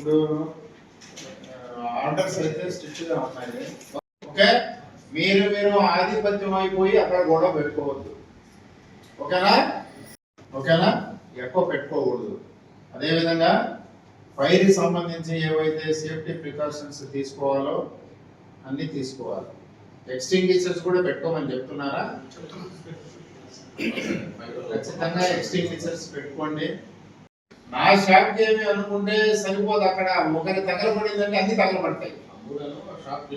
ఇప్పుడు ఆర్డర్స్ అయితే స్ట్రిక్ట్గా ఉన్నాయి ఓకే? మీరు మీరు ఆధిపత్యం అయిపోయి అక్కడ గొడవ పెట్టుకోవద్దు. ఓకేనా? ఓకేనా? ఎక్కువ పెట్టుకోకూడదు. అదేవిధంగా ఫైర్ సంబంధించి ఏవైతే సేఫ్టీ ప్రికాషన్స్ తీసుకోవాలో అన్ని తీసుకోవాలి. ఎక్స్టింగ్విషర్స్ కూడా పెట్టుకోమని చెప్తున్నారా? ఖచ్చితంగా ఎక్స్టింగ్విషర్స్ పెట్టుకోండి. నా షాప్కి ఏమి అనుకుంటే సరిపోదు అక్కడ. ఒకరి తగలబడిందంటే అన్ని తగలబడతాయి.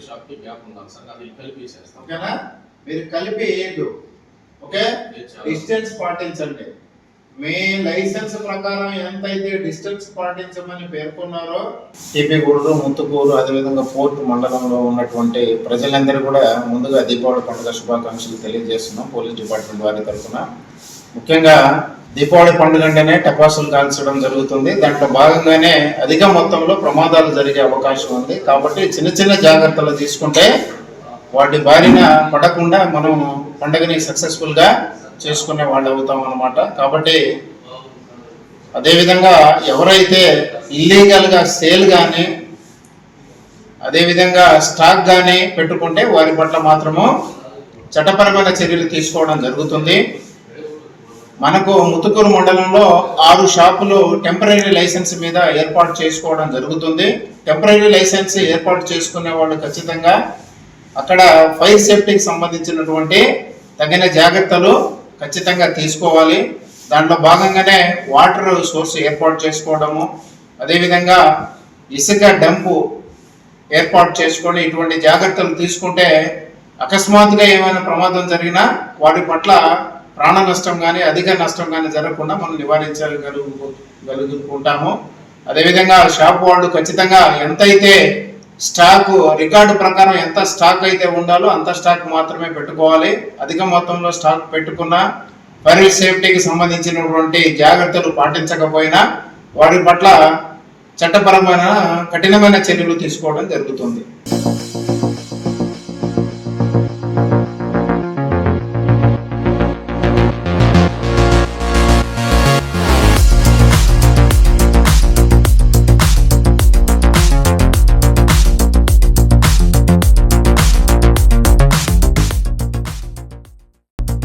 షాప్ గ్యాప్ ఉండాలి. సార్ అది కలిపి ఓకేనా? మీరు కలిపి ఓకే? డిస్టెన్స్ పాటించండి. మీ లైసెన్స్ ప్రకారం ఎంతైతే డిస్టెన్స్ పాటించమని పేర్కొన్నారో టీపీగూడూరు ముత్తుకూరు అదేవిధంగా పోర్ట్ మండలంలో ఉన్నటువంటి ప్రజలందరూ కూడా ముందుగా దీపావళి పండుగ శుభాకాంక్షలు తెలియజేస్తున్నాం. పోలీస్ డిపార్ట్మెంట్ వారి తరఫున. ముఖ్యంగా దీపావళి పండుగ అంటేనే టపాసులు కాల్చడం జరుగుతుంది. దాంట్లో భాగంగానే అధిక మొత్తంలో ప్రమాదాలు జరిగే అవకాశం ఉంది. కాబట్టి చిన్న చిన్న జాగ్రత్తలు తీసుకుంటే వాటి బారిన పడకుండా మనం పండుగని సక్సెస్ఫుల్గా చేసుకునే వాళ్ళు అవుతాం అనమాట కాబట్టి అదేవిధంగా ఎవరైతే ఇల్లీగల్గా సేల్ కానీ అదేవిధంగా స్టాక్ కానీ పెట్టుకుంటే వారి పట్ల మాత్రము చట్టపరమైన చర్యలు తీసుకోవడం జరుగుతుంది. మనకు ముతుకూరు మండలంలో ఆరు షాపులు టెంపరీ లైసెన్స్ మీద ఏర్పాటు చేసుకోవడం జరుగుతుంది. టెంపరీ లైసెన్స్ ఏర్పాటు చేసుకునే వాళ్ళు ఖచ్చితంగా అక్కడ ఫైర్ సేఫ్టీకి సంబంధించినటువంటి తగిన జాగ్రత్తలు ఖచ్చితంగా తీసుకోవాలి. దాంట్లో భాగంగానే వాటర్ సోర్స్ ఏర్పాటు చేసుకోవడము అదేవిధంగా ఇసుక డంపు ఏర్పాటు చేసుకొని ఇటువంటి జాగ్రత్తలు తీసుకుంటే అకస్మాత్తుగా ఏమైనా ప్రమాదం జరిగినా వాటి పట్ల ప్రాణ నష్టం కానీ అధిక నష్టం కానీ జరగకుండా మనం నివారించగలుగు అదేవిధంగా షాప్ వాళ్ళు ఖచ్చితంగా ఎంతైతే స్టాక్ రికార్డు ప్రకారం ఎంత స్టాక్ అయితే ఉండాలో అంత స్టాక్ మాత్రమే పెట్టుకోవాలి. అధిక మొత్తంలో స్టాక్ పెట్టుకున్న ఫైర్ సేఫ్టీకి సంబంధించినటువంటి జాగ్రత్తలు పాటించకపోయినా వారి పట్ల చట్టపరమైన కఠినమైన చర్యలు తీసుకోవడం జరుగుతుంది.